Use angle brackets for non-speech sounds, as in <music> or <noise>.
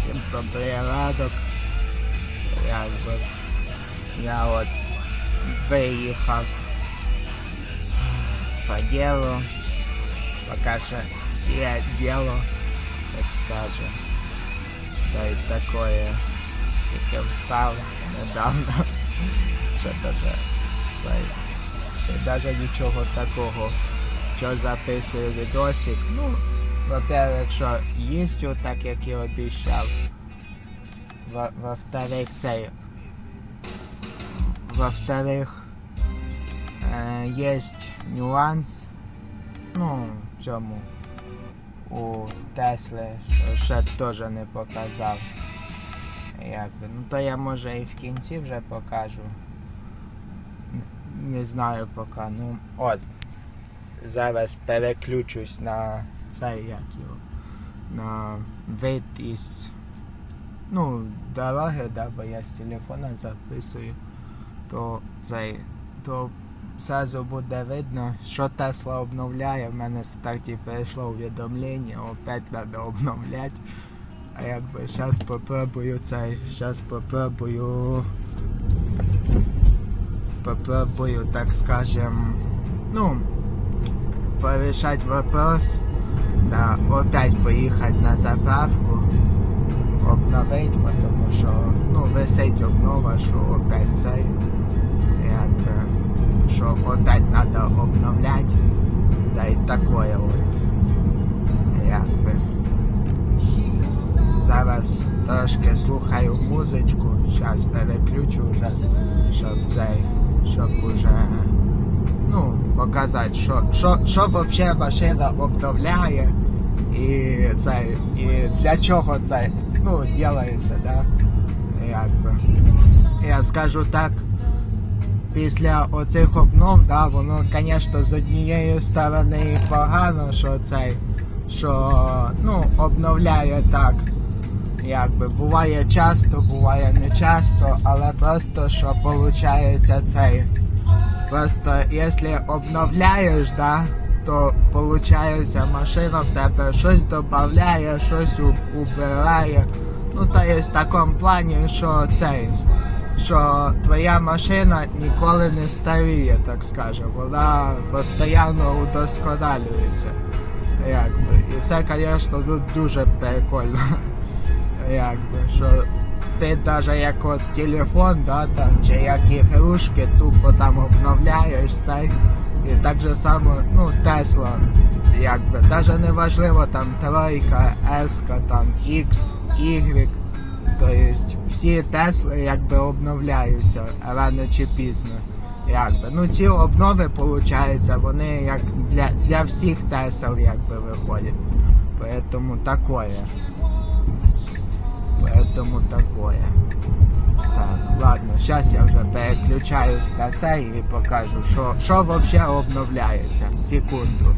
Всім добрий ранок. Якби я от виїхав по ділу. Поки що є діло, так скажем. Та такое. Тільки встав недавно. Що даже даже нічого такого. Що записую відосик. Ну, во-первых, що їздю так, як і обіцяв. Во- Во-вторых, цей. Во-вторых, е, есть нюанс. Ну, в цьому. У Тесли, що ще теж не показав. Якби. Ну то я може і в кінці вже покажу. Н- Не знаю поки. Ну, от. Зараз переключусь на цей як його. На вид із ну, дороги, да, бо я з телефона записую, то цей, то зразу буде видно, що Тесла обновляє. В мене старті прийшло увідомлення, опять треба обновляти. А якби зараз попробую цей, зараз попробую попробую, так скажем, ну, порешать вопрос, да, опять поїхати на заправку, обновить, тому що, ну, висить обнова, що опять цей, якби, що опять треба обновляти, да і такое от, якби. Зараз трошки слухаю музичку, зараз переключу вже, щоб цей, щоб уже ну, показати, що, що, що взагалі машина обновляє і це, і для чого це ну, ділається, да? Якби. Я скажу так, після оцих обнов, да, воно, звісно, з однієї сторони погано, що цей, що ну, обновляє так. Якби буває часто, буває не часто, але просто що виходить цей. Просто якщо обновляєш, да, то получається машина в тебе щось додає, щось убирає. Ну то є в такому плані, що цей, що твоя машина ніколи не старіє, так скажемо. Вона постійно удосконалюється. Якби. І це, звісно, тут дуже прикольно. <laughs> Якби, що ти навіть як от телефон, да, там, чи як ігрушки, тупо там обновляєш цей. І так же само, ну, Тесла, якби, навіть не важливо там тройка, еска, там, X, Y. Тобто всі Тесли якби обновляються рано чи пізно. Якби. Ну ці обнови, виходить, вони як для, для всіх Тесел якби виходять. Поэтому такое. Поэтому такое. Так, ладно, сейчас я вже переключаюсь на це і покажу, що, що взагалі обновляється. Секунду.